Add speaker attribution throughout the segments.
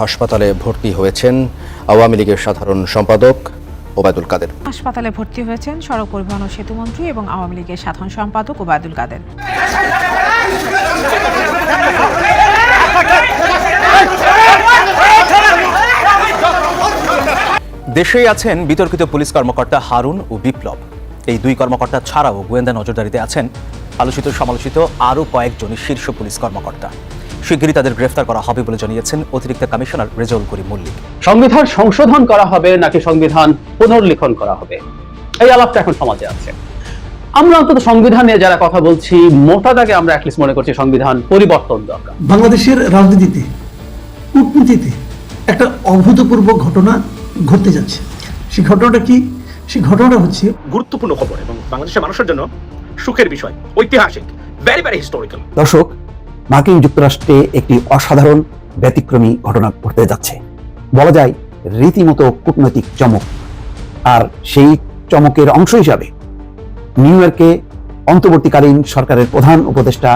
Speaker 1: হাসপাতালে ভর্তি হয়েছেন আওয়ামী লীগের সাধারণ সম্পাদক ওবায়দুল কাদের।
Speaker 2: হাসপাতালে ভর্তি হয়েছেন সড়ক পরিবহন ও সেতুমন্ত্রী এবং আওয়ামী লীগের সাধারণ সম্পাদক ওবায়দুল কাদের।
Speaker 3: দেশেই আছেন বিতর্কিত পুলিশ কর্মকর্তা হারুন ও বিপ্লব। এই দুই কর্মকর্তা ছাড়াও গোয়েন্দা নজরদারিতে আছেন। আলোচিত সমালোচিত আরও কয়েকজন শীর্ষ পুলিশ কর্মকর্তা। শিগগিরই তাদের গ্রেফতার করা হবে বলে জানিয়েছেন অতিরিক্ত কমিশনার রেজাউল করিম মল্লিক।
Speaker 4: সংবিধান সংশোধন করা হবে নাকি সংবিধান পুনর্লিখন করা হবে? এই আলাপটা এখন সমাজে আছে। আমরা অন্তত সংবিধান নিয়ে যারা কথা বলছি মোটা দাগে আমরা অ্যাটলিস্ট মনে করছি সংবিধান পরিবর্তন দরকার।
Speaker 5: বাংলাদেশের রাজনীতিতে কূটনীতিতে একটা অভূতপূর্ব ঘটনা ঘটতে যাচ্ছে। সেই ঘটনাটা কি? সেই ঘটনাটা হচ্ছে
Speaker 6: গুরুত্বপূর্ণ খবর এবং বাংলাদেশের মানুষের জন্য সুখের বিষয় ঐতিহাসিক ভেরি ভেরি হিস্টোরিক্যাল
Speaker 7: দর্শক মার্কিন যুক্তরাষ্ট্রে একটি অসাধারণ ব্যতিক্রমী ঘটনা ঘটতে যাচ্ছে। বলা যায়, রীতিমতো কূটনৈতিক চমক। আর সেই চমকের অংশ হিসাবে নিউ ইয়র্কে অন্তর্বর্তীকালীন সরকারের প্রধান উপদেষ্টা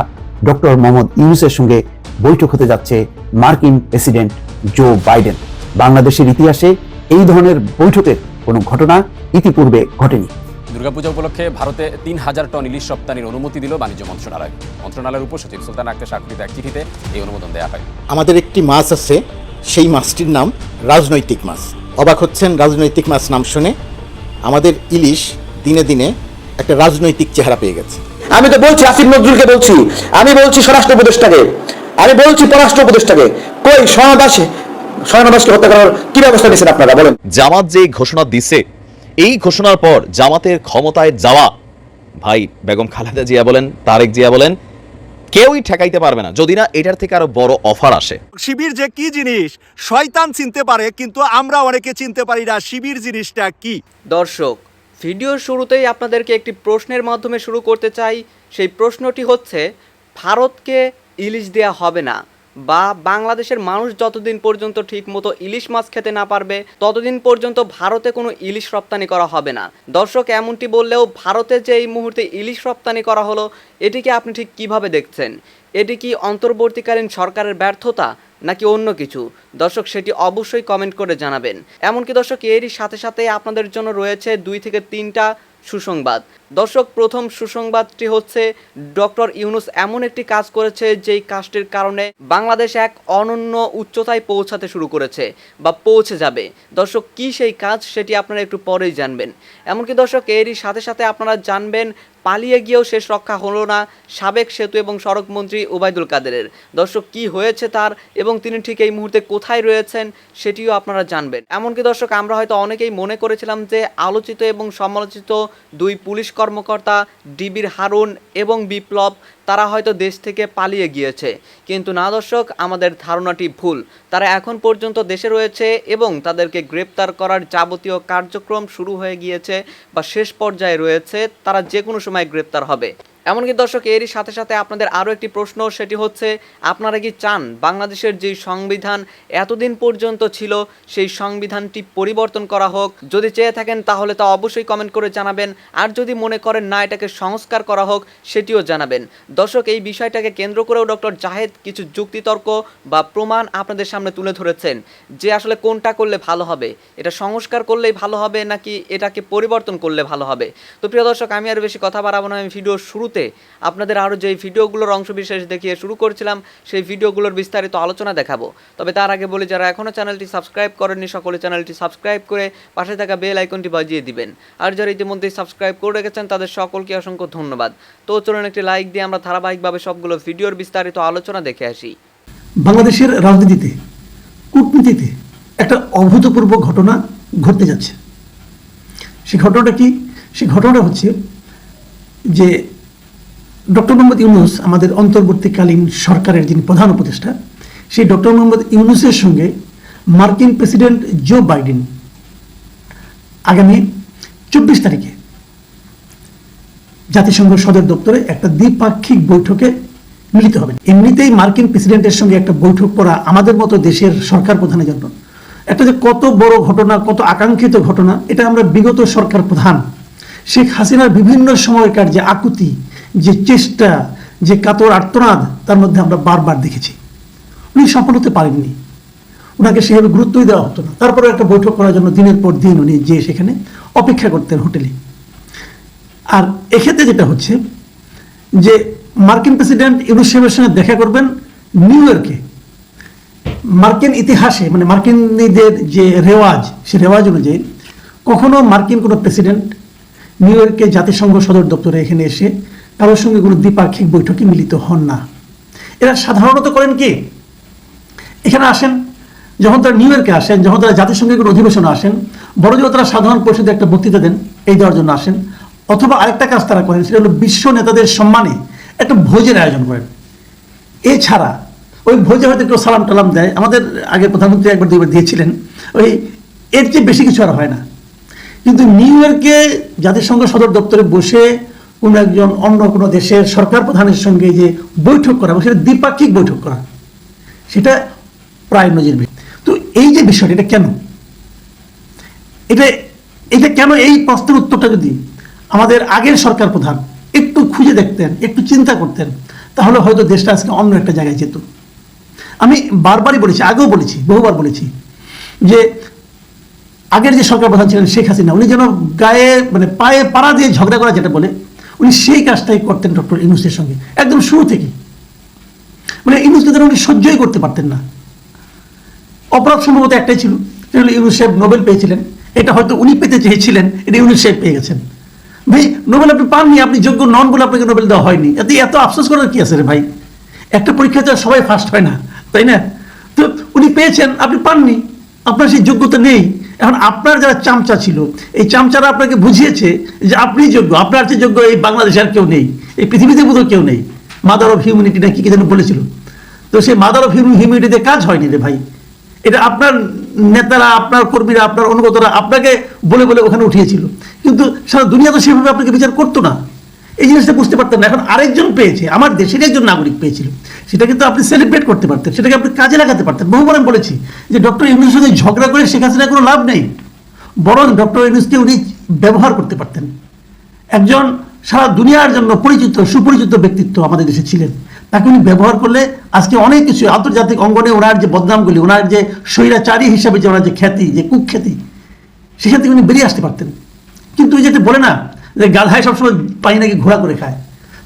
Speaker 7: ডক্টর মোহাম্মদ ইউনুসের সঙ্গে বৈঠক হতে যাচ্ছে মার্কিন প্রেসিডেন্ট জো বাইডেন। বাংলাদেশের ইতিহাসে এই ধরনের বৈঠকের কোনো ঘটনা ইতিপূর্বে ঘটেনি।
Speaker 8: দুর্গাপূজা উপলক্ষে ভারতে তিন হাজার টন ইলিশ রপ্তানির অনুমতি দিল বাণিজ্য মন্ত্রণালয়। মন্ত্রণালয়ের উপসচিব সুলতান আক্তার স্বাক্ষরিত এক চিঠিতে এই অনুমোদন দেওয়া হয়।
Speaker 9: আমাদের একটি মাছ আছে সেই মাছটির নাম রাজনৈতিক মাছ। অবাক হচ্ছেন রাজনৈতিক মাছ নাম শুনে। আমাদের ইলিশ দিনে দিনে একটা রাজনৈতিক চেহারা পেয়ে গেছে।
Speaker 10: আমি তো বলছি আসিফ নজরুলকে বলছি। আমি বলছি স্বরাষ্ট্র উপদেষ্টাকে। আমি বলছি পররাষ্ট্র উপদেষ্টাকে। কই সমাদাসে সমাদাসকে হত্যা করার কি ব্যবস্থা নিয়েছেন আপনারা? বলেন।
Speaker 11: জামাত যে ঘোষণা দিছে এই ঘোষণার পর জামাতের ক্ষমতায় যাওয়া। ভাই বেগম খালেদা জিয়া বলেন তারেক জিয়া বলেন কেউই ঠেকাইতে পারবে না। যদি না এটার থেকে আরও বড় অফার আসে।
Speaker 6: শিবির যে কি জিনিস শয়তান চিনতে পারে কিন্তু আমরা অনেকে চিনতে পারি না শিবির জিনিসটা কি।
Speaker 12: দর্শক ভিডিওর শুরুতেই আপনাদেরকে একটি প্রশ্নের মাধ্যমে শুরু করতে চাই। সেই প্রশ্নটি হচ্ছে ভারতকে ইলিশ দেয়া হবে না। বা বাংলাদেশের মানুষ যতদিন পর্যন্ত ঠিকমতো ইলিশ মাছ খেতে না পারবে, ততদিন পর্যন্ত ভারতে কোনো ইলিশ রপ্তানি করা হবে না। দর্শক, এমনটি বললেও ভারতে যে এই মুহূর্তে ইলিশ রপ্তানি করা হলো এটিকে আপনি ঠিক কীভাবে দেখছেন? এটি কি অন্তর্বর্তীকালীন সরকারের ব্যর্থতা, নাকি অন্য কিছু? দর্শক, সেটি অবশ্যই কমেন্ট করে জানাবেন। এমনকি দর্শক, এরই সাথে সাথে আপনাদের জন্য রয়েছে দুই থেকে তিনটা সুসংবাদ। দর্শক, প্রথম সুসংবাদটি হচ্ছে, ডক্টর ইউনুস এমন একটি কাজ করেছে যেই কাজটির কারণে বাংলাদেশ এক অনন্য উচ্চতায় পৌঁছাতে শুরু করেছে বা পৌঁছে যাবে। দর্শক, কি সেই কাজ সেটি আপনারা একটু পরেই জানবেন। এমনকি দর্শক, এরই সাথে সাথে আপনারা জানবেন, পালিয়ে গিয়েও শেষ রক্ষা হলো না সাবেক সেতু এবং সড়ক মন্ত্রী ওবায়দুল কাদেরের। দর্শক, কি হয়েছে তার এবং তিনি ঠিক এই মুহূর্তে কোথায় রয়েছেন সেটিও আপনারা জানবেন। এমনকি দর্শক, আমরা হয়তো অনেকেই মনে করেছিলাম যে আলোচিত এবং সমালোচিত দুই পুলিশ কর্মকর্তা, ডিবির হারুন এবং বিপ্লব, তারা হয়তো দেশ থেকে পালিয়ে গিয়েছে। কিন্তু না দর্শক, আমাদের ধারণাটি ভুল। তারা এখন পর্যন্ত দেশে রয়েছে এবং তাদেরকে গ্রেপ্তার করার যাবতীয় কার্যক্রম শুরু হয়ে গিয়েছে বা শেষ পর্যায়ে রয়েছে, তারা যে কোনো সময় গ্রেপ্তার হবে। এমনকি দর্শক, এরই সাথে সাথে আপনাদের আরও একটি প্রশ্ন, সেটি হচ্ছে, আপনারা কি চান বাংলাদেশের যেই সংবিধান এতদিন পর্যন্ত ছিল, সেই সংবিধানটি পরিবর্তন করা হোক? যদি চেয়ে থাকেন, তাহলে তা অবশ্যই কমেন্ট করে জানাবেন। আর যদি মনে করেন না, এটাকে সংস্কার করা হোক, সেটিও জানাবেন। দর্শক, এই বিষয়টাকে কেন্দ্র করেও ডক্টর জাহেদ কিছু যুক্তিতর্ক বা প্রমাণ আপনাদের সামনে তুলে ধরেছেন। যে আসলে কোনটা করলে ভালো হবে? এটা সংস্কার করলেই ভালো হবে, নাকি এটাকে পরিবর্তন করলে ভালো হবে? তো প্রিয় দর্শক, আমি আর বেশি কথা বাড়াবো না। আমি ভিডিও শুরুতে আপনাদের আরও যেই ভিডিওগুলোর অংশ বিশেষ দেখিয়ে শুরু করেছিলাম, সেই ভিডিওগুলোর বিস্তারিত আলোচনা দেখাবো। তবে তার আগে বলি, যারা এখনও চ্যানেলটি সাবস্ক্রাইব করেননি, সকলে চ্যানেলটি সাবস্ক্রাইব করে পাশে থাকা বেল আইকনটি বাজিয়ে দিবেন। আর যারা ইতিমধ্যেই সাবস্ক্রাইব করে রেখেছেন, তাদের সকলকে অসংখ্য ধন্যবাদ। তো চলুন একটি লাইক দিয়ে আমরা ধারাবাহিকভাবে সবগুলো ভিডিওর বিস্তারিত আলোচনা দেখে আসি।
Speaker 5: বাংলাদেশের রাজনীতিতে, কূটনীতিতে একটা অভূতপূর্ব ঘটনা ঘটতে যাচ্ছে। সেই ঘটনাটা কি? সেই ঘটনাটা হচ্ছে যে ডক্টর মোহাম্মদ ইউনুস আমাদের অন্তর্বর্তীকালীন সরকারের যিনি প্রধান উপদেষ্টা, সেই ডক্টর মোহাম্মদ ইউনুসের সঙ্গে মার্কিন প্রেসিডেন্ট জো বাইডেন আগামী চব্বিশ তারিখে জাতিসংঘ সদর দপ্তরে একটা দ্বিপাক্ষিক বৈঠকে মিলিত হবেন। এমনিতেই মার্কিন প্রেসিডেন্টের সঙ্গে একটা বৈঠক করা আমাদের মতো দেশের সরকার প্রধানের জন্য। একটা যে কত বড় ঘটনা, কত আকাঙ্ক্ষিত ঘটনা, এটা আমরা বিগত সরকার প্রধান শেখ হাসিনার বিভিন্ন সময়কার যে আকুতি যে চেষ্টা, যে কাতর আর্তনাদ, তার মধ্যে আমরা বারবার দেখেছি। উনি সফল হতে পারেননি। ওনাকে সেভাবে গুরুত্বই দেওয়া হতো না। তারপরে একটা বৈঠক করার জন্য দিনের পর দিন উনি যে সেখানে অপেক্ষা করতেন হোটেলে। আর এক্ষেত্রে যেটা হচ্ছে যে মার্কিন প্রেসিডেন্ট ইউনুস সঙ্গে দেখা করবেন নিউ ইয়র্কে। মার্কিন ইতিহাসে মানে মার্কিনীদের যে রেওয়াজ, সে রেওয়াজ অনুযায়ী কখনো মার্কিন কোনো প্রেসিডেন্ট নিউ ইয়র্কে জাতিসংঘ সদর দপ্তরে এখানে এসে কারোর সঙ্গে কোনো দ্বিপাক্ষিক বৈঠকে মিলিত হন না। এরা সাধারণত করেন কি? এখানে আসেন, যখন তারা নিউ ইয়র্কে আসেন, যখন তারা জাতিসংঘের কোনো অধিবেশনে আসেন বড় জোর তারা সাধারণ পরিষদে একটা বক্তৃতা দেন, এই দেওয়ার জন্য আসেন। অথবা আরেকটা কাজ তারা করেন, সেটা হলো বিশ্ব নেতাদের সম্মানে একটা ভোজের আয়োজন করেন। এছাড়া ওই ভোজে হয়তো কেউ সালাম টালাম দেয়। আমাদের আগে প্রধানমন্ত্রী একবার দুইবার দিয়েছিলেন, ওই এর চেয়ে বেশি কিছু আর হয় না। কিন্তু নিউ ইয়র্কে জাতিসংঘ সদর দপ্তরে বসে কোনো একজন অন্য কোনো দেশের সরকার প্রধানের সঙ্গে যে বৈঠক করা এবং সেটা দ্বিপাক্ষিক বৈঠক করা, সেটা প্রায় নজিরবিহীন তো এই যে বিষয়টা, এটা কেন? এটা এটা কেন এই প্রশ্নের উত্তরটা যদি আমাদের আগের সরকার প্রধান একটু খুঁজে দেখতেন, একটু চিন্তা করতেন, তাহলে হয়তো দেশটা আজকে অন্য একটা জায়গায় যেত। আমি বারবারই বলেছি, আগেও বলেছি, বহুবার বলেছি যে আগের যে সরকার প্রধান ছিলেন শেখ হাসিনা, উনি যেন গায়ে মানে পায়ে পাড়া দিয়ে ঝগড়া করা যেটা বলে উনি সেই কাজটাই করতেন ডক্টর ইউনুসের সঙ্গে, একদম শুরু থেকে মানে ইউনুসকে যেন উনি সহ্যই করতে পারতেন না। অপরাধ সম্ভবত একটাই ছিল সেটা হলো নোবেল পেয়েছিলেন, এটা হয়তো উনি পেতে চেয়েছিলেন, এটা ইউনুস সাহেব পেয়ে গেছেন। ভাই, নোবেল আপনি পাননি, আপনি যোগ্য নন বলে আপনাকে নোবেল দেওয়া হয়নি। এতে এত আফসোস করার কি আছে রে ভাই? একটা পরীক্ষাতে আর সবাই ফার্স্ট হয় না, তাই না? তো উনি পেয়েছেন, আপনি পাননি। আপনার সেই যোগ্যতা নেই। এখন আপনার যারা চামচা ছিল, এই চামচারা আপনাকে বুঝিয়েছে যে আপনি যোগ্য, আপনার চেয়ে যোগ্য এই বাংলাদেশে আর কেউ নেই, এই পৃথিবীতে বোধহয় কেউ নেই। মাদার অফ হিউম্যানিটি না কি কি যেন বলেছিল। তো সেই মাদার অফ হিউম্যানিটিতে কাজ হয়নি রে ভাই। এটা আপনার নেতারা, আপনার কর্মীরা, আপনার অনুগতরা আপনাকে বলে বলে ওখানে উঠিয়েছিল। কিন্তু সারা দুনিয়া তো সেভাবে আপনাকে বিচার করতো না। এই জিনিসটা বুঝতে পারতেন না। এখন আরেকজন পেয়েছে, আমার দেশের একজন নাগরিক পেয়েছিল। সেটা কিন্তু আপনি সেলিব্রেট করতে পারতেন, সেটাকে আপনি কাজে লাগাতে পারতেন। বহুবার আমি বলেছি যে ডক্টর ইউনুসের সঙ্গে ঝগড়া করে শেখ হাসিনার কোনো লাভ নেই। বরং ডক্টর ইউনুসকে উনি ব্যবহার করতে পারতেন। একজন সারা দুনিয়ার জন্য পরিচিত, সুপরিচিত ব্যক্তিত্ব আমাদের দেশে ছিলেন। তাকে উনি ব্যবহার করলে আজকে অনেক কিছু, আন্তর্জাতিক অঙ্গনে ওনার যে বদনামগুলি, ওনার যে স্বৈরাচারী হিসাবে যে ওনার যে খ্যাতি, যে কুখ্যাতি, সেখান থেকে উনি বেরিয়ে আসতে পারতেন। কিন্তু ওই যেটা বলে না যে গাধায় সবসময় পাই নাকি ঘোরা করে খায়।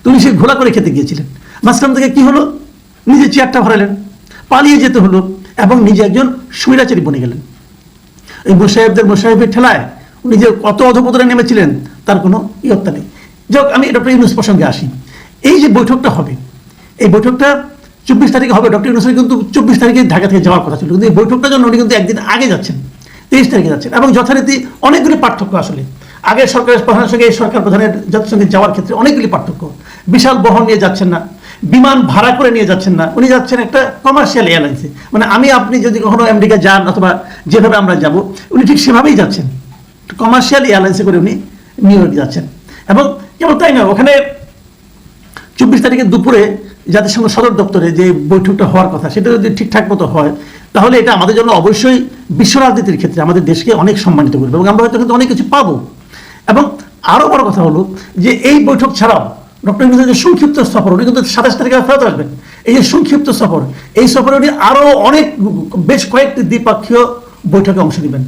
Speaker 5: তো উনি সেই ঘোরা করে খেতে গিয়েছিলেন। মাঝখান থেকে কি হলো? নিজে চেয়ারটা ভরালেন, পালিয়ে যেতে হলো এবং নিজে একজন স্বৈরাচারী বনে গেলেন। এই মোসাহেবদের মোসাহেবের ঠেলায় উনি যে কত অধপতনে নেমেছিলেন, তার কোনো ইয়ত্তা নেই। যাক আমি ডক্টর ইউনুস প্রসঙ্গে আসি। এই যে বৈঠকটা হবে, এই বৈঠকটা চব্বিশ তারিখে হবে। ডক্টর ইউনুসের কিন্তু চব্বিশ তারিখে ঢাকা থেকে যাওয়ার কথা ছিল। কিন্তু এই বৈঠকটার জন্য উনি কিন্তু একদিন আগে যাচ্ছেন, তেইশ তারিখে যাচ্ছেন এবং যথারীতি অনেকগুলি পার্থক্য আসলে। আগের সরকারের প্রধানের সঙ্গে এই সরকার প্রধানের সঙ্গে যাওয়ার ক্ষেত্রে অনেকগুলি পার্থক্য। বিশাল বহন নিয়ে যাচ্ছেন না, বিমান ভাড়া করে নিয়ে যাচ্ছেন না। উনি যাচ্ছেন একটা কমার্শিয়াল এয়ারলাইন্সে মানে আমি, আপনি যদি কখনো আমেরিকা যান অথবা যেভাবে আমরা যাব, উনি ঠিক সেভাবেই যাচ্ছেন। কমার্শিয়াল এয়ারলাইন্সে করে উনি নিউ ইয়র্ক যাচ্ছেন। এবং কেবল তাই না ওখানে চব্বিশ তারিখে দুপুরে জাতিসংঘ সদর দপ্তরে যে বৈঠকটা হওয়ার কথা, সেটা যদি ঠিকঠাক মতো হয়, তাহলে এটা আমাদের জন্য অবশ্যই বিশ্ব রাজনীতির ক্ষেত্রে আমাদের দেশকে অনেক সম্মানিত করবে। এবং আমরা হয়তো কিন্তু অনেক কিছু পাবো। এবং আরও বড় কথা হলো যে এই বৈঠক ছাড়াও ডক্টর ইউনুসের যে সংক্ষিপ্ত সফর, উনি কিন্তু সাতাশ তারিখে ফেরত আসবেন। এই যে সংক্ষিপ্ত সফর, এই সফরে উনি আরও অনেক বেশ কয়েকটি দ্বিপাক্ষীয় বৈঠকে অংশ নেবেন।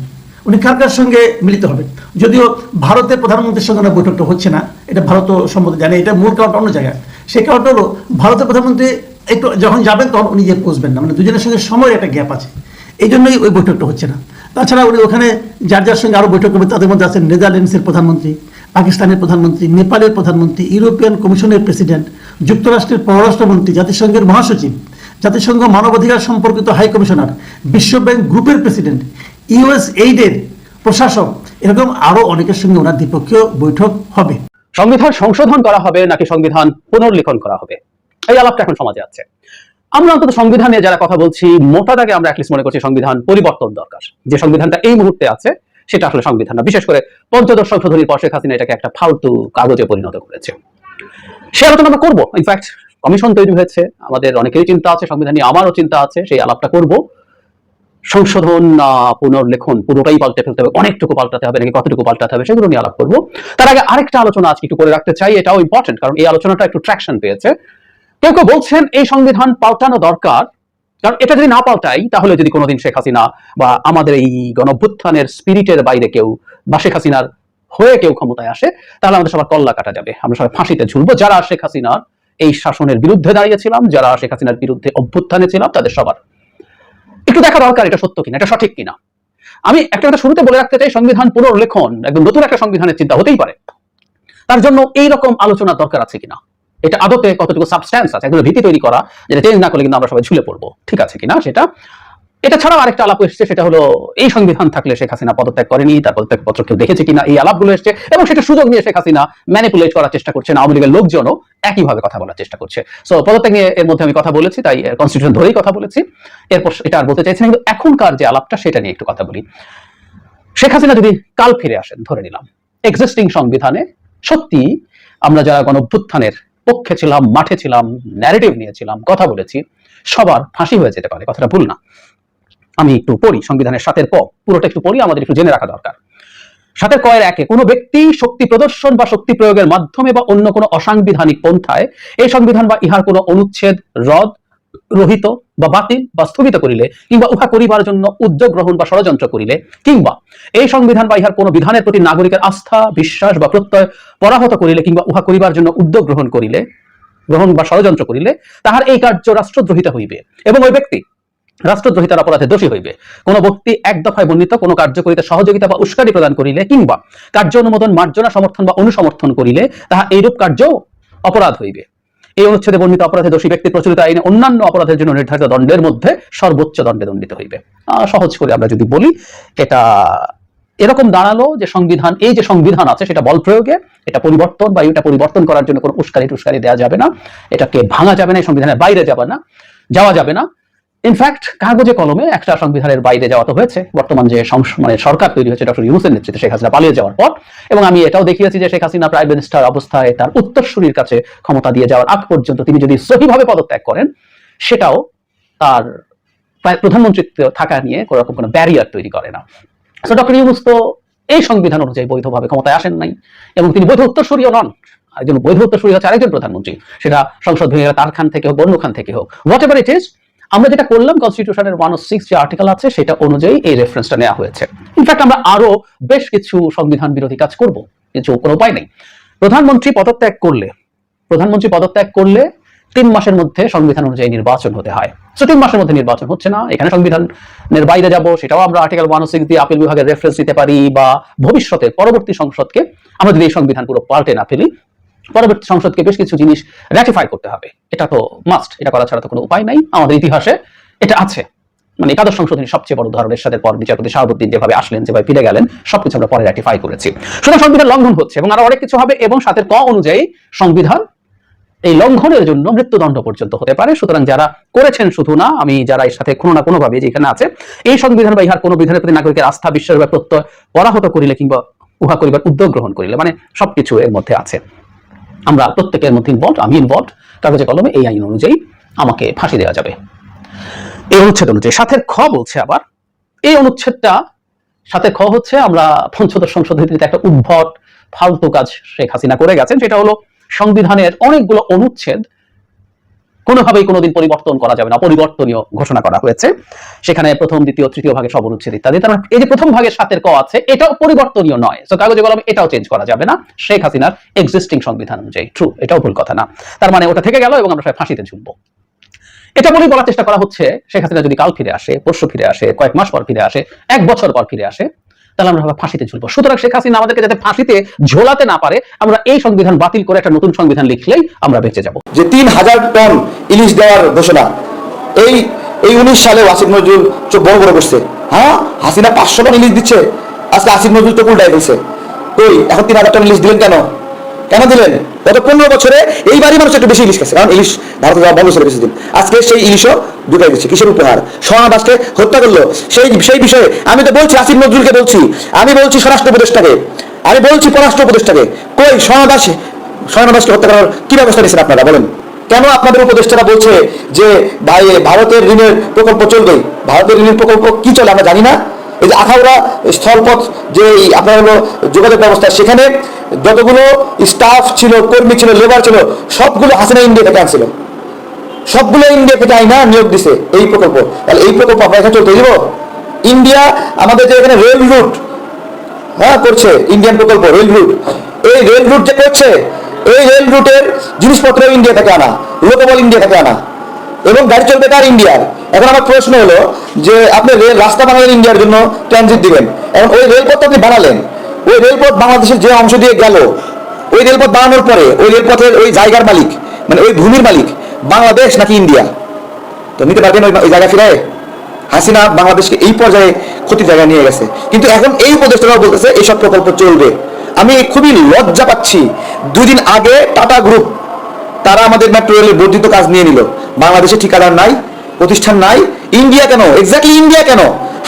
Speaker 5: উনি কার কার সঙ্গে মিলিত হবেন যদিও ভারতের প্রধানমন্ত্রীর সঙ্গে বৈঠকটা হচ্ছে না, এটা ভারত সম্মতি জানে, এটা মূল কারণটা অন্য জায়গায়। সেই কারণটা হলো, ভারতের প্রধানমন্ত্রী একটু যখন যাবেন তখন উনি যে পৌঁছবেন না মানে দুজনের সঙ্গে সময়ের একটা গ্যাপ আছে। এই জন্যই ওই বৈঠকটা হচ্ছে না। তাছাড়া উনি ওখানে যার যার সঙ্গে আরও বৈঠক করবেন তাদের মধ্যে আছেন নেদারল্যান্ডসের প্রধানমন্ত্রী, পাকিস্তানের প্রধানমন্ত্রী, নেপালের প্রধানমন্ত্রী, ইউরোপিয়ান কমিশনের প্রেসিডেন্ট, যুক্তরাষ্ট্রের পররাষ্ট্রমন্ত্রী, জাতিসংঘের মহাসচিব, জাতিসংঘ মানবাধিকার সম্পর্কিত হাই কমিশনার বিশ্বব্যাংক গ্রুপের প্রেসিডেন্ট, ইউএস এইডের প্রশাসক, এরকম আরও অনেকের সঙ্গে ওনার দ্বিপক্ষীয় বৈঠক হবে।
Speaker 4: সংবিধান সংশোধন করা হবে নাকি সংবিধান পুনর্লিখন করা হবে? এই আলাপটা এখন সমাজে আছে। আমরা অন্তত সংবিধানে যারা কথা বলছি মোটা দাগে আমরা অ্যাটলিস্ট মনে করছি সংবিধান পরিবর্তন দরকার। যে সংবিধানটা এই মুহূর্তে আছে, সেটা আসলে সংবিধান না। বিশেষ করে পঞ্চদশ সংশোধনীর পর শেখ হাসিনা এটাকে একটা ফালতু কাগজে পরিণত করেছে। সে আলোচনা আমরা করব। ইনফ্যাক্ট কমিশন তৈরি হয়েছে। আমাদের অনেকেরই চিন্তা আছে, সংবিধান নিয়ে আমারও চিন্তা আছে, সেই আলাপটা করব। সংশোধন পুনর্লেখন পুরোটাই পাল্টে ফেলতে হবে। অনেকটুকু পাল্টাতে হবে, নাকি কতটুকু পাল্টাতে হবে, সেগুলো নিয়ে আলাপ করব। তার আগে আরেকটা আলোচনা আজকে একটু করে রাখতে চাই। এটাও ইম্পর্টেন্ট কারণ এই আলোচনাটা একটু ট্র্যাকশন পেয়েছে। কেউ কেউ বলছেন এই সংবিধান পাল্টানো দরকার। কারণ এটা যদি না পাল্টাই, তাহলে যদি কোনোদিন শেখ হাসিনা বা আমাদের এই গণভ্যুত্থানের স্পিরিটের বাইরে কেউ বা শেখ হাসিনার হয়ে কেউ ক্ষমতায় আসে, তাহলে আমাদের সবার কল্লা কাটা যাবে। আমরা সবাই ফাঁসিতে ঝুলবো। যারা শেখ হাসিনার এই শাসনের বিরুদ্ধে দাঁড়িয়েছিলাম, যারা শেখ হাসিনার বিরুদ্ধে অভ্যুত্থানে ছিলাম, তাদের সবার। একটু দেখা দরকার, এটা সত্য কিনা, এটা সঠিক কিনা? আমি একটা কথা শুরুতে বলে রাখতে চাই, সংবিধান পুনর্লেখন, একদম নতুন একটা সংবিধানের চিন্তা হতেই পারে। তার জন্য এই রকম আলোচনার দরকার আছে কিনা? এটা আদতে কতটুকু সাবস্ট্যান্স আছে একদম ভীতি তৈরি করা, যেটা চেঞ্জ না করলে কিন্তু আমরা সবাই ঝুলে পড়ব। ঠিক আছে কিনা সেটা? এটা ছাড়াও আরেকটা আলাপ এসছে, সেটা হলো এই সংবিধান থাকলে শেখ হাসিনা পদত্যাগ করেনি তার পদত্যাগ পত্র কেউ দেখেছে কিনা, এই আলাপগুলো এসছে, এবং সেটা সুযোগ নিয়ে শেখ হাসিনা ম্যানিপুলেট করার চেষ্টা করছে, আওয়ামী লীগের লোকজনও একইভাবে কথা বলার চেষ্টা করছে। সো পদত্যাগ নিয়ে এর মধ্যে আমি কথা বলেছি, তাই কনস্টিটিউশন ধরেই কথা বলেছি। এরপর এটা আর বলতে চাইছি না, কিন্তু এখনকার যে আলাপটা, সেটা নিয়ে একটু কথা বলি। শেখ হাসিনা যদি কাল ফিরে আসেন, ধরে নিলাম এক্সিস্টিং সংবিধানে সত্যি আমরা যারা গণ গণভ্যুত্থানের পক্ষে ছিলাম, মাঠে ছিলাম ন্যারেটিভ নিয়েছিলাম কথা বলেছি, সবার ফাঁসি হয়ে যেতে পারে, কথাটা ভুল না। আমি একটু পড়ি, সংবিধানের সাতের ক পুরোটা একটু পড়ি, আমাদের একটু জেনে রাখা দরকার। সাথে কয়ের একে কোনো ব্যক্তি শক্তি প্রদর্শন বা শক্তি প্রয়োগের মাধ্যমে বা অন্য কোনো অসাংবিধানিক পন্থায়, এই সংবিধান বা ইহার কোনো অনুচ্ছেদ, রদ রহিত বা বাতিল বা স্থগিত করিলে কিংবা উহা করিবার জন্য উদ্যোগ গ্রহণ বা ষড়যন্ত্র করিলে, কিংবা এই সংবিধান বা ইহার কোনো বিধানের প্রতি নাগরিকের আস্থা, বিশ্বাস বা প্রত্যয় পরাহত করিলে কিংবা উহা করিবার জন্য উদ্যোগ গ্রহণ করিলে, গ্রহণ বা ষড়যন্ত্র করিলে, তাহার এই কার্য রাষ্ট্রদ্রোহিতা হইবে এবং ওই ব্যক্তি রাষ্ট্রদ্রোহিতার অপরাধে দোষী হইবে। কোন ব্যক্তি এক দফায় বর্ণিত কোন কার্য করিতে সহযোগিতা বা উস্কানি প্রদান করিলে কিংবা কার্য অনুমোদন, মার্জনা, সমর্থন বা অনুসমর্থন করিলে তাহা এইরূপ কার্য অপরাধ হইবে। এই অনুচ্ছেদে বর্ণিত অপরাধে দোষী ব্যক্তি প্রচলিত আইনে অন্যান্য অপরাধের জন্য নির্ধারিত দণ্ডের মধ্যে সর্বোচ্চ দণ্ডে দণ্ডিত হইবে। সহজ করে আমরা যদি বলি, এটা এরকম দাঁড়াল যে সংবিধান, এই যে সংবিধান আছে সেটা বল প্রয়োগে, এটা পরিবর্তন বা এটা পরিবর্তন করার জন্য কোনো উস্কানি টুস্কানি দেওয়া যাবে না। এটাকে ভাঙা যাবে না, এই সংবিধানের বাইরে যাবে না, যাওয়া যাবে না। ইনফ্যাক্ট কাগজে কলমে একটা সংবিধানের বাইরে যাওয়া তো হয়েছে। বর্তমান যে মানে সরকার তৈরি হয়েছে ডক্টর ইউনুসের নেতৃত্বে শেখ হাসিনা পালিয়ে যাওয়ার পর, এবং আমি এটাও দেখিয়েছি যে শেখ হাসিনা প্রাইম মিনিস্টার অবস্থায় তার উত্তরসূরির কাছে ক্ষমতা দিয়ে যাওয়ার আগ পর্যন্ত তিনি যদি সহিভাবে পদত্যাগ করেন, সেটাও তার প্রধানমন্ত্রীত্ব থাকা নিয়ে কোনো রকম কোনো ব্যারিয়ার তৈরি করে না। সো ডক্টর ইউনুস তো এই সংবিধান অনুযায়ী বৈধভাবে ক্ষমতায় আসেন নাই, এবং তিনি বৈধ উত্তরসূরিও নন। একজন বৈধ উত্তরসূরি হচ্ছে আরেকজন প্রধানমন্ত্রী। সেটা সংসদ ভেঙে তার খান থেকে হোক, অন্য খান থেকে হোক হোয়াট এভার ইট ইজ আমরা যেটা করলাম কনস্টিটিউশনের ওয়ান সিক্স যে আর্টিকেল আছে, সেটা অনুযায়ী এই রেফারেন্সটা নেওয়া হয়েছে। ইনফ্যাক্ট আমরা আরও বেশ কিছু সংবিধান বিরোধী কাজ করব কিছু কোনো উপায় নেই। প্রধানমন্ত্রী পদত্যাগ করলে, প্রধানমন্ত্রী পদত্যাগ করলে তিন মাসের মধ্যে সংবিধান অনুযায়ী নির্বাচন হতে হয়। সো তিন মাসের মধ্যে নির্বাচন হচ্ছে না, এখানে সংবিধানের বাইরে যাব, সেটাও আমরা আর্টিকেল ওয়ান সিক্স দিয়ে আপিল বিভাগের রেফারেন্স দিতে পারি, বা ভবিষ্যতে পরবর্তী সংসদকে আমরা যদি এই সংবিধান পুরো পাল্টে না ফেলি পরবর্তী সংসদকে বেশ কিছু জিনিস র্যাটিফাই করতে হবে। এটা তো মাস্ট এটা করা ছাড়া তো কোনো উপায় নাই। আমাদের ইতিহাসে এটা আছে। মানে একাদশ সংশোধনী সবচেয়ে বড় উদাহরণ এরশাদের পর বিচারপতি শাহাবুদ্দিন যেভাবে আসলেন, যেভাবে ফিরে গেলেন, সবকিছু আমরা পরে র্যাটিফাই করেছি। সুতরাং সংবিধান লঙ্ঘন হচ্ছে এবং আরও অনেক কিছু হবে এবং সাথে ক অনুযায়ী সংবিধান এই লঙ্ঘনের জন্য মৃত্যুদণ্ড পর্যন্ত হতে পারে। সুতরাং যারা করেছেন শুধু না, আমি যারা এর সাথে কোনো না কোনো ভাবে যেখানে আছে, এই সংবিধান বা ইহার কোনো বিধানের প্রতি নাগরিকের আস্থা, বিশ্বাস বা প্রত্যয় পরাহত করিলে কিংবা উহা করিবার উদ্যোগ গ্রহণ করিলে মানে সবকিছু এর মধ্যে আছে। আমরা প্রত্যেকের মধ্যে ইনভলভ আমি ইনভলভ কাগজে কলমে এই আইন অনুযায়ী আমাকে ফাঁসি দেওয়া যাবে। এই অনুচ্ছেদ অনুযায়ী। সাথে খ বলছে আবার, এই অনুচ্ছেদটা, সাথে খ হচ্ছে আমরা পঞ্চদশ সংশোধনীতে একটা উদ্ভট, ফালতু কাজ শেখ হাসিনা করে গেছেন সেটা হলো সংবিধানের অনেকগুলো অনুচ্ছেদ কোনোভাবেই কোনোদিন পরিবর্তন করা যাবে না, পরিবর্তনীয় ঘোষণা করা হয়েছে। সেখানে প্রথম, দ্বিতীয়, তৃতীয় ভাগে সব অনুচ্ছেদ ইত্যাদি। তার মানে এই যে প্রথম ভাগের সাতের ক আছে, এটাও পরিবর্তনীয় নয়। কাগজে কলমে এটাও চেঞ্জ করা যাবে না। শেখ হাসিনার এক্সিস্টিং সংবিধান অনুযায়ী। ট্রু এটাও ভুল কথা না। তার মানে ওটা থেকে গেল এবং আমরা সবাই ফাঁসিতে ঝুলবো। এটা বলেই বলার চেষ্টা করা হচ্ছে, শেখ হাসিনা যদি কাল ফিরে আসে, পরশু ফিরে আসে, কয়েক মাস পর ফিরে আসে, এক বছর পর ফিরে আসে তাহলে আমরা ফাঁসিতে ঝুলবো। সুতরাং শেখ হাসিনা আমাদেরকে যাতে ফাঁসিতে ঝোলাতে না পারে, আমরা এই সংবিধান বাতিল করে একটা নতুন সংবিধান লিখলেই আমরা বেঁচে যাব।
Speaker 10: যে তিন হাজার টন ইলিশ দেওয়ার ঘোষণা, এই এই উনিশ সালে আসিফ নজরুল চোখ বড় বড় করছে। হ্যাঁ? হাসিনা পাঁচশো টন ইলিশ দিচ্ছে। আজকে আসিফ নজরুল চোখ উল্টাই দিচ্ছে ওই এখন তিন হাজার টন ইলিশ দিলেন কেন? কেন দিলেন? গত পনেরো বছরে এইবারই মানুষ একটু বেশি ইলিশ খেয়েছে কারণ ইলিশ ভারতে যাওয়া বন্ধ ছিল বেশি আজকে সেই ইলিশও ঢুকাই দিচ্ছে। কিসের উপহার? সোনাদাসকে হত্যা করল। সেই সেই বিষয়ে আমি তো বলছি, আসিফ নজরুলকে বলছি। আমি বলছি স্বরাষ্ট্র উপদেষ্টাকে। আমি বলছি পররাষ্ট্র উপদেষ্টাকে। কই সোনাদাস সোনাদাসকে হত্যা করার কি ব্যবস্থা নিয়েছেন আপনারা? বলেন। কেন আপনাদের উপদেষ্টারা বলছে যে ভাই, ভারতের ঋণের প্রকল্প চলবে ভারতের ঋণের প্রকল্প কি চলে আমরা জানি না। এই যে আখাউড়া স্থলপথ যে আপনার হলো যোগাযোগ ব্যবস্থা, সেখানে যতগুলো স্টাফ ছিল, কর্মী ছিল লেবার ছিল, সবগুলো হাসিনা ইন্ডিয়া থেকে আনছিল। সবগুলো ইন্ডিয়াকে চাইনা নিয়োগ দিছে এই প্রকল্প। তাহলে এই প্রকল্প আমরা এখানে চলতে দিব ইন্ডিয়া আমাদের যে এখানে রেল রুট হ্যাঁ করছে ইন্ডিয়ান প্রকল্প রেল রুট এই রেল রুট যে করছে, এই রেল রুটের জিনিসপত্র ইন্ডিয়া থেকে আনা লোকবল ইন্ডিয়া থেকে আনা। এবং গাড়ি চলবে তার ইন্ডিয়ার। এখন আমার প্রশ্ন হলো যে আপনি রেল, রাস্তা বানালেন ইন্ডিয়ার জন্য ট্রানজিট দিবেন। এখন ওই রেলপথ আপনি বানালেন। ওই রেলপথ বাংলাদেশের যে অংশ দিয়ে গেল, ওই রেলপথ বানানোর পরে ওই রেলপথের ওই জায়গার মালিক মানে ওই ভূমির মালিক বাংলাদেশ নাকি ইন্ডিয়া? তো নিতে পারবেন ওই জায়গা ফিরায়? হাসিনা বাংলাদেশকে এই পর্যায়ে ক্ষতির জায়গায় নিয়ে গেছে। কিন্তু এখন এই উপদেষ্টারাও বলতেছে, এইসব প্রকল্প চলবে। আমি খুবই লজ্জা পাচ্ছি। দুদিন আগে টাটা গ্রুপ তারা আমাদের মেট্রো রেলের বর্ধিত কাজ নিয়ে নিল। বাংলাদেশে ঠিকাদার নাই, প্রতিষ্ঠান নাই ইন্ডিয়া কেন? এক্স্যাক্টলি ইন্ডিয়া কেন?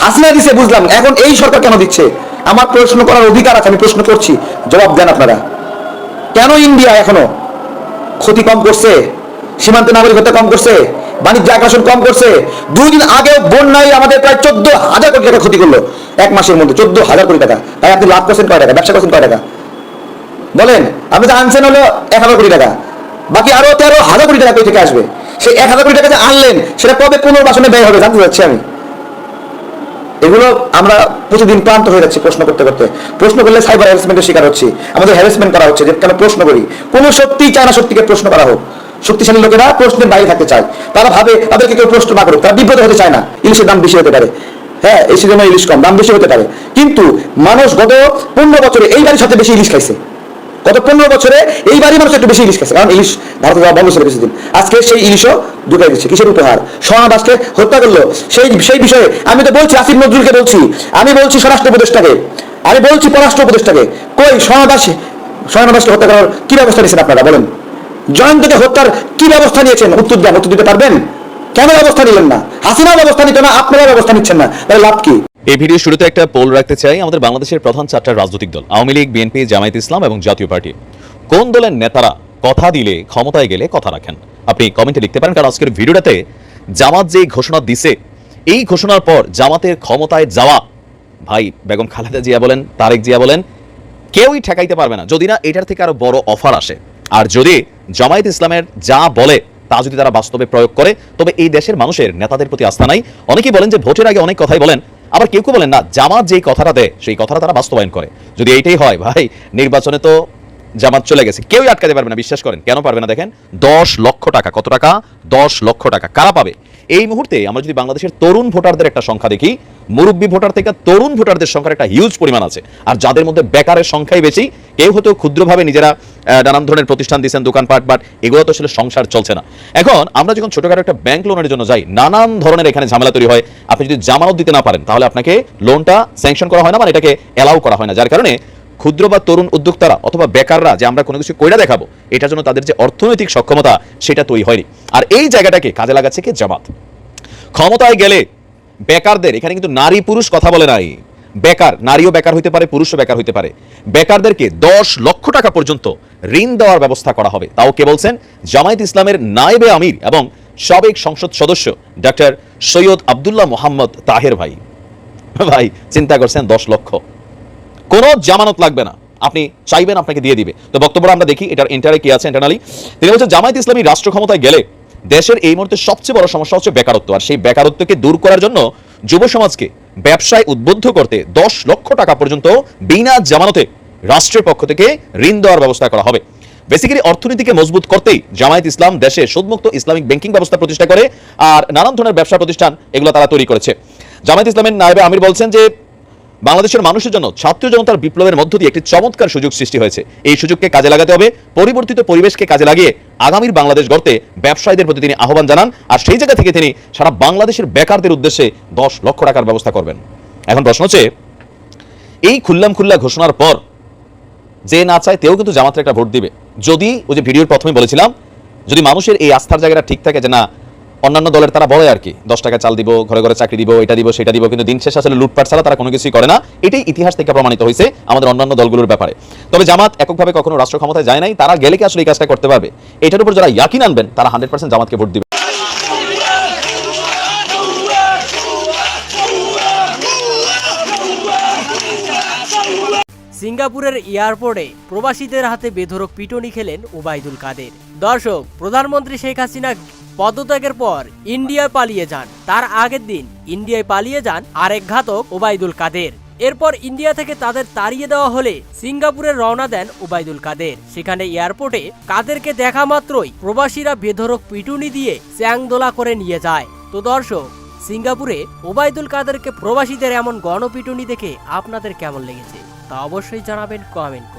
Speaker 10: হাসিনা দিছে, বুঝলাম। এখন এই সরকার কেন দিচ্ছে? আমার প্রশ্ন করার অধিকার আছে, আমি প্রশ্ন করছি। জবাব দেন আপনারা। কেন ইন্ডিয়া এখনও? ক্ষতি কম করছে? সীমান্তে নাগরিক হত্যা কম করছে? বাণিজ্য আকর্ষণ কম করছে? দুই দিন আগেও বন্যায় আমাদের প্রায় চোদ্দ হাজার কোটি টাকা ক্ষতি করল। এক মাসের মধ্যে চোদ্দ হাজার কোটি টাকা। তাই আপনি লাভ করছেন কয় টাকা? ব্যবসা করছেন কয় টাকা? বলেন, আপনি তো আনছেন হলো এক হাজার কোটি টাকা। বাকি আরও তেরো হাজার কোটি টাকা থেকে আসবে? সেই এক হাজার কোটি টাকা যে আনলেন, সেটা কবে পুনর্বাসনে ব্যয় হবে জানতে চাচ্ছি আমি। এগুলো আমরা প্রতিদিন ক্লান্ত হয়ে যাচ্ছি প্রশ্ন করতে করতে। প্রশ্ন করলে সাইবার হ্যারাসমেন্টের শিকার হচ্ছি। আমাদের হ্যারাসমেন্ট করা হচ্ছে যে কেন প্রশ্ন করি? কোন সত্যি চায় না সত্যিকে প্রশ্ন করা হোক। শক্তিশালী লোকেরা প্রশ্নের বাইরে থাকতে চায়। তারা ভাবে তাদেরকে কেউ প্রশ্ন না করুক। তারা বিব্রত হতে চায় না। ইলিশের দাম বেশি হতে পারে। হ্যাঁ এই সিজনে ইলিশ কম, দাম বেশি হতে পারে। কিন্তু মানুষ গত পনেরো বছরে এইবারই সবচেয়ে বেশি ইলিশ খাইছে। গত পনেরো বছরে এইবারই মানুষ একটু বেশি ইলিশ খাইছে কারণ ইলিশ ভারতে যাওয়া বন্ধ ছিল কিছুদিন। আজকে সেই ইলিশও ঢুকাই দিচ্ছে কিসের উপহার? সোনাবাসকে হত্যা করল। সেই সেই বিষয়ে আমি তো বলছি, আসিফ নজরুলকে বলছি, আমি বলছি স্বরাষ্ট্র উপদেষ্টাকে, আমি বলছি পররাষ্ট্র উপদেষ্টাকে। কই সোনাদাস সোনাদাসকে হত্যা করার কি ব্যবস্থা নিয়েছেন আপনারা, বলেন? জয়ন্তকে হত্যার কি ব্যবস্থা নিয়েছেন? উত্তর দেন উত্তর দিতে পারবেন? কেন ব্যবস্থা নিলেন না? হাসিনা ব্যবস্থা নিত না আপনারা ব্যবস্থা নিচ্ছেন না, তাহলে লাভ কি?
Speaker 11: এই ভিডিও শুরুতে একটা পোল রাখতে চাই। আমাদের বাংলাদেশের প্রধান চারটা রাজনৈতিক দল, আওয়ামী লীগ, বিএনপি, জামায়াত ইসলাম এবং জাতীয় পার্টি। কোন দলের নেতারা কথা দিলে, ক্ষমতায় গেলে কথা রাখেন? আপনি কমেন্টে লিখতে পারেন, কারণ আজকের ভিডিওটাতে জামাত যেই ঘোষণা দিছে, এই ঘোষণার পর জামাতের ক্ষমতায় যাওয়া, ভাই বেগম খালেদা জিয়া বলেন, তারেক জিয়া বলেন, কেউই ঠেকাইতে পারবে না। যদি না, এটার থেকে আরও বড় অফার আসে। আর যদি জামায়াত ইসলামের যা বলে, তা যদি তারা বাস্তবে প্রয়োগ করে, তবে এই দেশের মানুষের, নেতাদের প্রতি আস্থা নাই। অনেকেই বলেন যে, ভোটের আগে অনেক কথাই বলেন আবার কেউ কেউ বলেন, না, জামাত যেই কথাটা দেয়, সেই কথাটা তারা বাস্তবায়ন করে। যদি এইটাই হয়, ভাই, নির্বাচনে তো জামাত চলে গেছে। কেউই আটকাতে পারবে না, বিশ্বাস করেন। কেন পারবে না, দেখেন? দশ লক্ষ টাকা। কত টাকা? দশ লক্ষ টাকা। কারা পাবে? এই মুহূর্তে আমরা যদি বাংলাদেশের তরুণ ভোটারদের একটা সংখ্যা দেখি, মুরব্বী ভোটার থেকে তরুণ ভোটারদের সংখ্যার একটা হিউজ পরিমাণ আছে। আর যাদের মধ্যে বেকারের সংখ্যাই বেশি কেউ হয়তো ক্ষুদ্রভাবে নিজেরা নানান ধরনের প্রতিষ্ঠান দিচ্ছেন দোকানপাট বাট এগুলো তো আসলে সংসার চলছে না। এখন আমরা যখন ছোটখাটো একটা ব্যাংক লোনের জন্য যাই, নানান ধরনের এখানে ঝামেলা তৈরি হয়। আপনি যদি জামানত দিতে না পারেন, তাহলে আপনাকে লোনটা স্যাংশন করা হয় না মানে এটাকে অ্যালাউ করা হয় না। যার কারণে ক্ষুদ্র বা তরুণ উদ্যোক্তারা অথবা বেকাররা যে আমরা কোনো কিছু কইরা দেখাবো, এটার জন্য তাদের যে অর্থনৈতিক সক্ষমতা, সেটা তৈরি হয়নি। আর এই জায়গাটাকে কাজে লাগাচ্ছে কি? জামাত। ক্ষমতায় গেলে বেকারদের, এখানে কিন্তু নারী পুরুষ কথা বলে নাই। বেকার, নারীও বেকার হইতে পারে, পুরুষও বেকার হইতে পারে। বেকারদেরকে দশ লক্ষ টাকা পর্যন্ত ঋণ দেওয়ার ব্যবস্থা করা হবে। তাও কে বলছেন? জামায়াত ইসলামের নায়েবে আমির এবং সাবেক সংসদ সদস্য ডক্টর সৈয়দ আবদুল্লাহ মোহাম্মদ তাহের ভাই। ভাই, চিন্তা করছেন দশ লক্ষ। কোনো জামানত লাগবে না। আপনি চাইবেন, আপনাকে দিয়ে দিবে। তো বক্তব্য আমরা দেখি, এটার ইন্টারে কি আছে ইন্টারনালি তিনি বলছেন, জামায়াত ইসলামী রাষ্ট্র ক্ষমতায় গেলে দেশের এই মুহূর্তে সবচেয়ে বড় সমস্যা হচ্ছে বেকারত্ব। আর সেই বেকারত্বকে দূর করার জন্য যুব সমাজকে ব্যবসায় উদ্বুদ্ধ করতে দশ লক্ষ টাকা পর্যন্ত বিনা জামানতে রাষ্ট্রের পক্ষ থেকে ঋণ দেওয়ার ব্যবস্থা করা হবে। বেসিক্যালি অর্থনীতিকে মজবুত করতেই জামায়াত ইসলাম দেশে সুদমুক্ত ইসলামিক ব্যাংকিং ব্যবস্থা প্রতিষ্ঠা করে আর নানান ধরনের ব্যবসা প্রতিষ্ঠান এগুলো তারা তৈরি করেছে। জামায়াত ইসলামের নায়েবে আমির বলছেন যে বাংলাদেশের মানুষের জন্য ছাত্র জনতার বিপ্লবের মধ্য দিয়ে একটি চমৎকার সুযোগ সৃষ্টি হয়েছে। এই সুযোগকে কাজে লাগাতে হবে, পরিবর্তিত পরিবেশকে কাজে লাগিয়ে আগামীর বাংলাদেশ গড়তে ব্যবসায়ীদের প্রতি তিনি আহ্বান জানান, আর সেই জায়গা থেকে তিনি সারা বাংলাদেশের বেকারদের উদ্দেশ্যে দশ লক্ষ টাকার ব্যবস্থা করবেন। এখন প্রশ্ন হচ্ছে, এই খুল্লাম খুল্লা ঘোষণার পর যে না চায় তেও কিন্তু জামাতের একটা ভোট দিবে। যদি ওই যে ভিডিওর প্রথমে বলেছিলাম, যদি মানুষের এই আস্থার জায়গাটা ঠিক থাকে যে না অন্যান্য দলের তারা বলে আর কি, দশ টাকা চাল দিব, ঘরে ঘরে চাকরি দিব, এটা দিব, সেটা দিব, কিন্তু দিন শেষ আসলে লুটপাট ছাড়া তারা কোনো কিছুই করে না। এটাই ইতিহাস থেকে প্রমাণিত হয়েছে আমাদের অন্যান্য দলগুলোর ব্যাপারে। তবে জামাত এককভাবে কখনো রাষ্ট্র ক্ষমতায় যায় নাই, তারা গেলে কি আসলে এই কাজটা করতে পারবে? এটার উপর যারা ইয়াকিন আনবেন, তারা হান্ড্রেড পার্সেন্ট জামাতকে ভোট দিবে।
Speaker 13: সিঙ্গাপুরের এয়ারপোর্টে প্রবাসীদের হাতে বেধরক পিটনি খেলেন ওবায়দুল কাদের। দর্শক, প্রধানমন্ত্রী শেখ হাসিনা পদত্যাগের পর ইন্ডিয়ায় পালিয়ে যান। তার আগের দিন ইন্ডিয়ায় পালিয়ে যান আরেক ঘাতক ওবায়দুল কাদের। এরপর ইন্ডিয়া থেকে তাদের তাড়িয়ে দেওয়া হলে সিঙ্গাপুরে রওনা দেন ওবায়দুল কাদের। সেখানে এয়ারপোর্টে কাদেরকে দেখা মাত্রই প্রবাসীরা বেধরক পিটুনি দিয়ে চ্যাংদোলা করে নিয়ে যায়। তো দর্শক, সিঙ্গাপুরে ওবায়দুল কাদেরকে প্রবাসীদের এমন গণপিটুনি দেখে আপনাদের কেমন লেগেছে তা অবশ্যই জানাবেন কমেন্ট